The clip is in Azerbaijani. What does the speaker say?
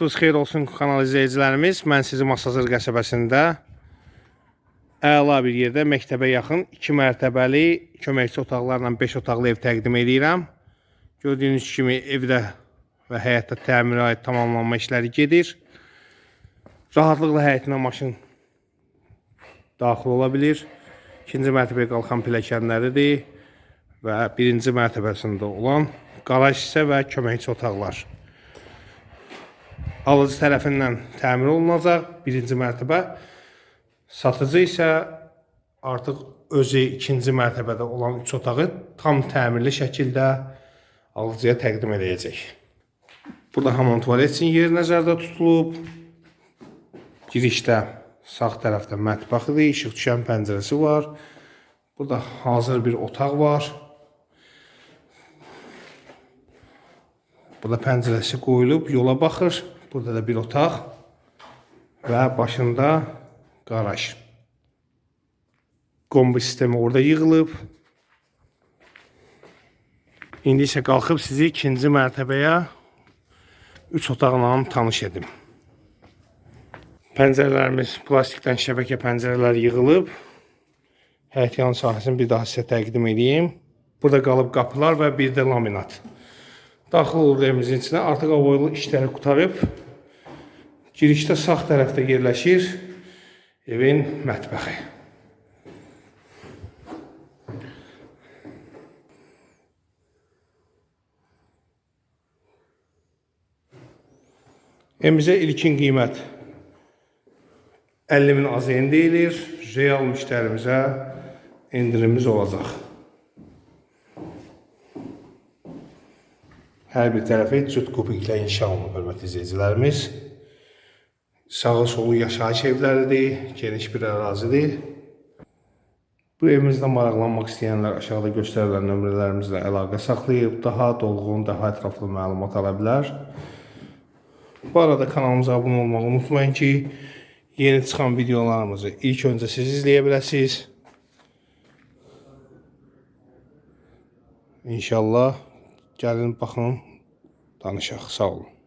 Vaxtınız xeyir olsun kanal izləyicilərimiz. Mən sizi Masazır qəsəbəsində əla bir yerdə məktəbə yaxın 2 mərtəbəli köməkçi otaqlarla 5 otaqlı ev təqdim edirəm. Gördüyünüz kimi evdə və həyətdə təmirat tamamlanma işləri gedir. Rahatlıqla həyətinə maşın daxil ola bilir. İkinci mərtəbəyə qalxan pilləkənləridir və birinci mərtəbəsində olan qaraj hissə və köməkçi otaqlar. Alıcı tərəfindən təmir olunacaq birinci mərtəbə. Satıcı isə artıq özü ikinci mərtəbədə olan üç otağı tam təmirli şəkildə alıcıya təqdim edəcək. Burada hamam tualet üçün yer nəzərdə tutulub. Girişdə sağ tərəfdə mətbəxidir, işıq düşən pəncərəsi var. Burada hazır bir otaq var. Burada pəncərəsi qoyulub, yola baxır. Burada da bir otaq və başında qaraj. Kombi sistemi orada yığılıb. İndi isə qalxıb sizi ikinci mərtəbəyə 3 otaqla tanış edim. Pəncərələrimiz plastikdən şəbəkə pəncərələr yığılıb. Həyət yan sahəsini bir daha sizə təqdim edeyim. Burada qalıb qapılar və bir də laminat. Daxil olur evimizin içinə. Artıq avoylu işləri qutarıb. Girişdə sağ tərəfdə yerləşir evin mətbəxi. Evimizə ilkin qiymət 50 min AZN deyilir. Real müştərimizə endirimimiz olacaq. Hər bir tərəfi cüt kubiklə inşa olunub, hörmətli izləyicilərimiz. Sağı solu yaşayış evləridir, geniş bir ərazidir. Bu evimizdə maraqlanmaq istəyənlər aşağıda göstərilən nömrələrimizlə əlaqə saxlayıb daha dolğun, daha ətraflı məlumat ala bilər. Bu arada kanalımıza abunə olmağı unutmayın ki, yeni çıxan videolarımızı ilk öncə siz izləyə biləsiniz. İnşallah gəlin baxın, danışaq. Sağ olun.